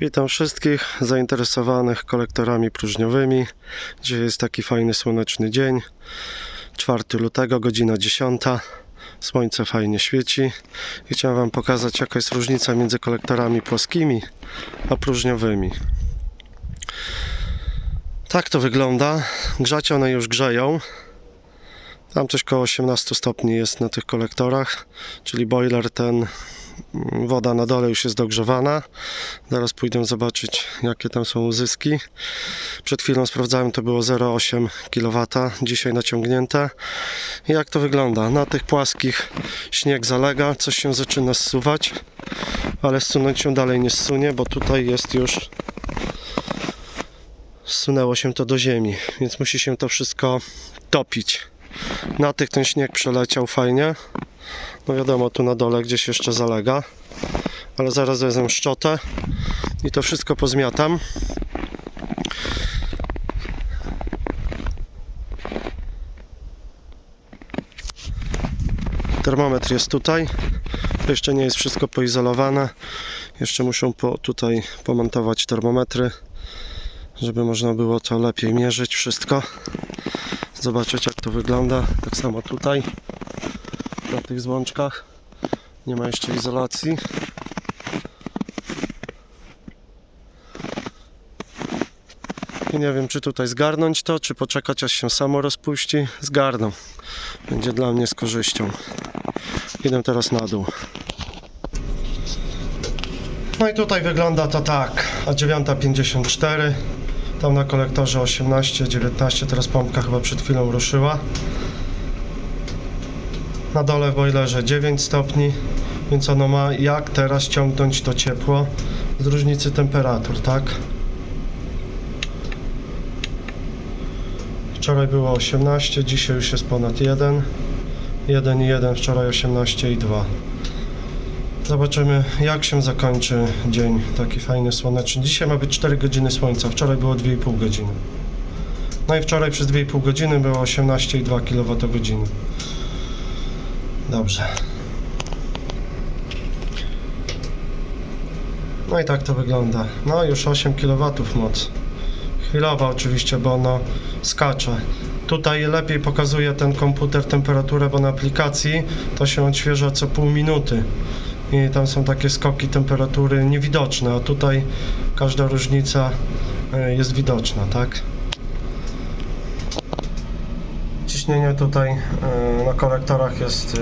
Witam wszystkich zainteresowanych kolektorami próżniowymi. Dzisiaj jest taki fajny słoneczny dzień. 4 lutego, godzina 10. Słońce fajnie świeci. I chciałem Wam pokazać, jaka jest różnica między kolektorami płaskimi a próżniowymi. Tak to wygląda. Grzać one już grzeją. Tam coś koło 18 stopni jest na tych kolektorach, czyli boiler ten woda na dole już jest dogrzewana. Zaraz pójdę zobaczyć, jakie tam są uzyski. Przed chwilą sprawdzałem, to było 0,8 kW, dzisiaj naciągnięte. Jak to wygląda? Na tych płaskich śnieg zalega, coś się zaczyna zsuwać, ale zsunąć się dalej nie zsunie, bo tutaj jest już zsunęło się to do ziemi, więc musi się to wszystko topić. Na tych ten śnieg przeleciał fajnie. No wiadomo, tu na dole gdzieś jeszcze zalega. Ale zaraz wezmę szczotę i to wszystko pozmiatam. Termometr jest tutaj. To jeszcze nie jest wszystko poizolowane. Jeszcze muszą po, tutaj pomontować termometry, żeby można było to lepiej mierzyć wszystko zobaczyć jak to wygląda. Tak samo tutaj na tych złączkach nie ma jeszcze izolacji. I nie wiem czy tutaj zgarnąć to, czy poczekać aż się samo rozpuści. Zgarną. Będzie dla mnie z korzyścią. Idę teraz na dół. No i tutaj wygląda to tak. A 9.54 tam na kolektorze 18, 19, teraz pompka chyba przed chwilą ruszyła. Na dole w boilerze 9 stopni, więc ono ma jak teraz ciągnąć to ciepło z różnicy temperatur, tak? Wczoraj było 18, dzisiaj już jest ponad 1. 1 i 1, wczoraj 18 i 2. Zobaczymy, jak się zakończy dzień taki fajny, słoneczny. Dzisiaj ma być 4 godziny słońca, wczoraj było 2,5 godziny. No i wczoraj przez 2,5 godziny było 18,2 kWh. Dobrze. No i tak to wygląda. No już 8 kW moc. Chwilowa oczywiście, bo ono skacze. Tutaj lepiej pokazuje ten komputer temperaturę, bo na aplikacji to się odświeża co pół minuty i tam są takie skoki temperatury niewidoczne, a tutaj każda różnica e, jest widoczna, tak? Ciśnienie tutaj e, na kolektorach jest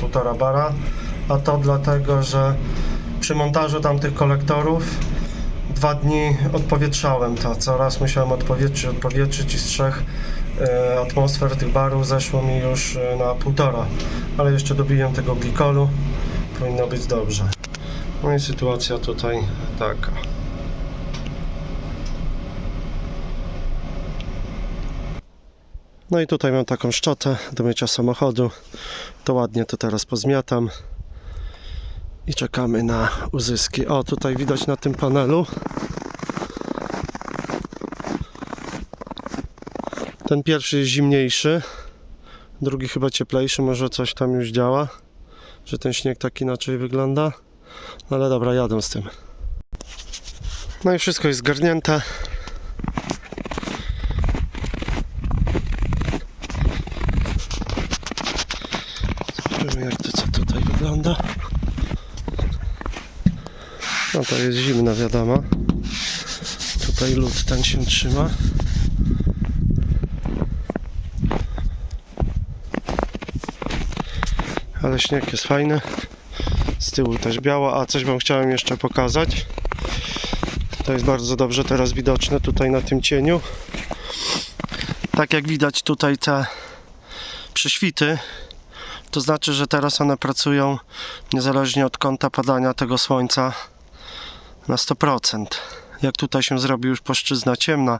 e, 1,5 bara, a to dlatego, że przy montażu tamtych kolektorów dwa dni odpowietrzałem to, co raz musiałem odpowietrzyć, odpowietrzyć i z trzech e, atmosfer tych barów zeszło mi już e, na półtora, ale jeszcze dobiłem tego glikolu powinno być dobrze. No i sytuacja tutaj taka. No i tutaj mam taką szczotę do mycia samochodu. To ładnie to teraz pozmiatam. I czekamy na uzyski. O, tutaj widać na tym panelu. Ten pierwszy jest zimniejszy. Drugi chyba cieplejszy, może coś tam już działa że ten śnieg tak inaczej wygląda. No ale dobra, jadę z tym. No i wszystko jest zgarnięte. Zobaczymy jak to co tutaj wygląda. To jest zimna wiadomo. Tutaj lód ten się trzyma. ale śnieg jest fajny. Z tyłu też biało, a coś Wam chciałem jeszcze pokazać. To jest bardzo dobrze teraz widoczne tutaj na tym cieniu. Tak jak widać tutaj te prześwity, to znaczy, że teraz one pracują niezależnie od kąta padania tego słońca na 100%. Jak tutaj się zrobi już płaszczyzna ciemna,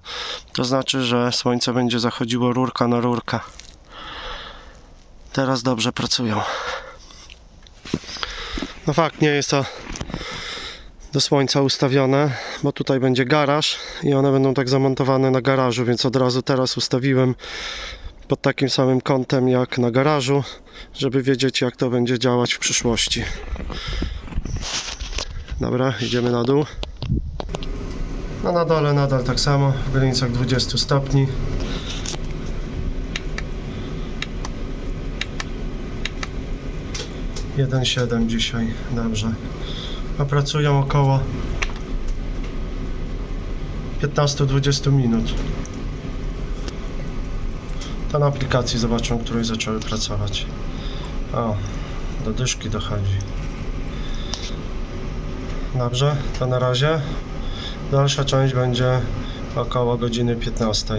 to znaczy, że słońce będzie zachodziło rurka na rurkę. Teraz dobrze pracują. No fakt, nie jest to do słońca ustawione, bo tutaj będzie garaż i one będą tak zamontowane na garażu, więc od razu teraz ustawiłem pod takim samym kątem jak na garażu, żeby wiedzieć jak to będzie działać w przyszłości. Dobra, idziemy na dół. No na dole nadal tak samo, w granicach 20 stopni. Jeden siedem dzisiaj, dobrze. A pracują około 15-20 minut. To na aplikacji zobaczą, której zaczęły pracować. O, do dyszki dochodzi. Dobrze, to na razie. Dalsza część będzie około godziny 15.